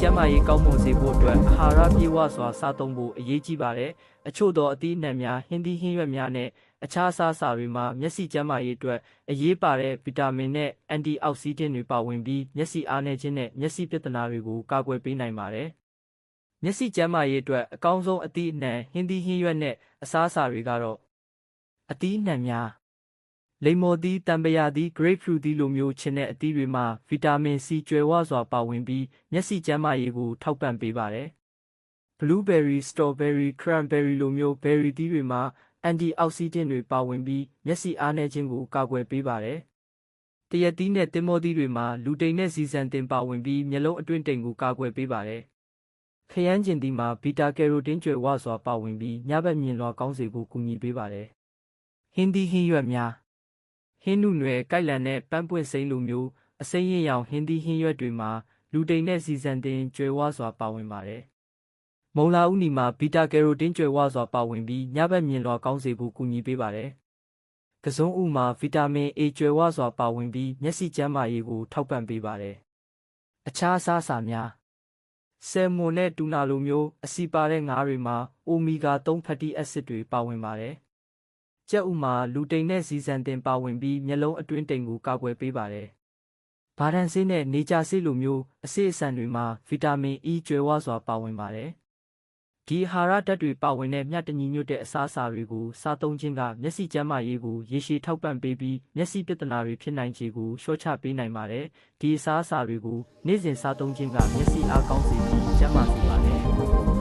ကျန်းမာရေးကောင်းမွန်စေဖို့အတွက်အာဟာရပြည့်ဝစွာစားသုံးဖို့အရေးကြီးပါတယ်။အချို့သောအသီးအနှံများဟင်းသီးဟင်းရွက်များနဲ့အခြားအစားအစာတွေမှာမျက်စိကျန်းမာရေးအတွက်အရေးပါတဲ့ဗီတာမင်နဲ့အန်တီအောက်ဆီဒင့်တွေပါဝင်ပြီးမျက်စိအားနည်းခြင်းနဲ့မျက်စိပြဿနာတွေကိုကာကွယ်ပေးနိုင်ပါတယ်။မျက်စိကျန်းမာရေးအတွက်အကောင်းဆုံးအသီးအနှံဟင်းသီးဟင်းရွက်နဲ့အစားအစာတွေကတော့အသီးအနှံများ လိမ္မော်သီးတံပရာသီး grapefruit သီးလိုမျိုးချင်တဲ့အသီးတွေမှာဗီတာမင် C ကျွယ်ဝစွာပါဝင်ပြီးမျက်စိကျန်းမာရေးကိုထောက်ပံ့ပေးပါတယ်။ blueberry, strawberry, cranberry လိုမျိုး berry သီးတွေမှာ antioxidant တွေပါဝင်ပြီးမျက်စိအားနည်းခြင်းကိုကာကွယ်ပေးပါတယ်။တရက်သီးနဲ့သင်္ဘောသီးတွေမှာလူတိန်နဲ့ဇီဇန်တင်ပါဝင်ပြီးမျက်လုံးအတွင်းတိမ်ကိုကာကွယ်ပေးပါတယ်။ခရမ်းကျင်သီးမှာဘီတာကယ်ရိုတင်းကျွယ်ဝစွာပါဝင်ပြီးညဘက်မြင်လွှာကောင်းစေဖို့ကူညီပေးပါတယ်။ဟင်းသီးဟင်းရွက်များ ဟင်းနုနွယ်ကိုက်လန်နဲ့ပန်းပွင့်စိမ်းလိုမျိုးအစိမ်းရရောင်ဟင်းသီးဟင်းရွက်တွေမှာလူတိန်နဲ့စီဇန်တင်ကျွယ်ဝစွာပါဝင်ပါတယ်။မုံလာဥနီမှာဘီတာကယ်ရိုတင်းကျွယ်ဝစွာပါဝင်ပြီးညဘက်မြင်လွှာကောင်းစေဖို့ကူညီပေးပါတယ်။ကစုံဥမှာဗီတာမင် A ကျွယ်ဝစွာပါဝင်ပြီးမျက်စိကျန်းမာရေးကိုထောက်ပံ့ပေးပါတယ်။အခြားအစားအစာများဆယ်မွန်နဲ့တူနာလိုမျိုးအဆီပါတဲ့ငါးတွေမှာအိုမီဂါ3ဖက်တီအက်ဆစ်တွေပါဝင်ပါတယ်။ ကြက်ဥမှာလူတိန်နဲ့ဇီဇန်တင်ပါဝင်ပြီးမျက်လုံးအတွင်းတိမ်ကိုကာကွယ်ပေးပါတယ်။ဘာဒန်ဆေးနဲ့နေကြာဆေးလိုမျိုးအဆေးအဆန်တွေမှာဗီတာမင် E ကျွယ်ဝစွာပါဝင်ပါတယ်။ဒီအာဟာရဓာတ်တွေပါဝင်တဲ့မျှတညီညွတ်တဲ့အစားအစာတွေကိုစားသုံးခြင်းကမျက်စိကျန်းမာရေးကိုရေရှည်ထောက်ပံ့ပေးပြီးမျက်စိပြဿနာတွေဖြစ်နိုင်ခြေကိုလျှော့ချပေးနိုင်ပါတယ်။ဒီအစားအစာတွေကိုနေ့စဉ်စားသုံးခြင်းကမျက်စိအားကောင်းစေပြီးကျန်းမာစေပါတယ်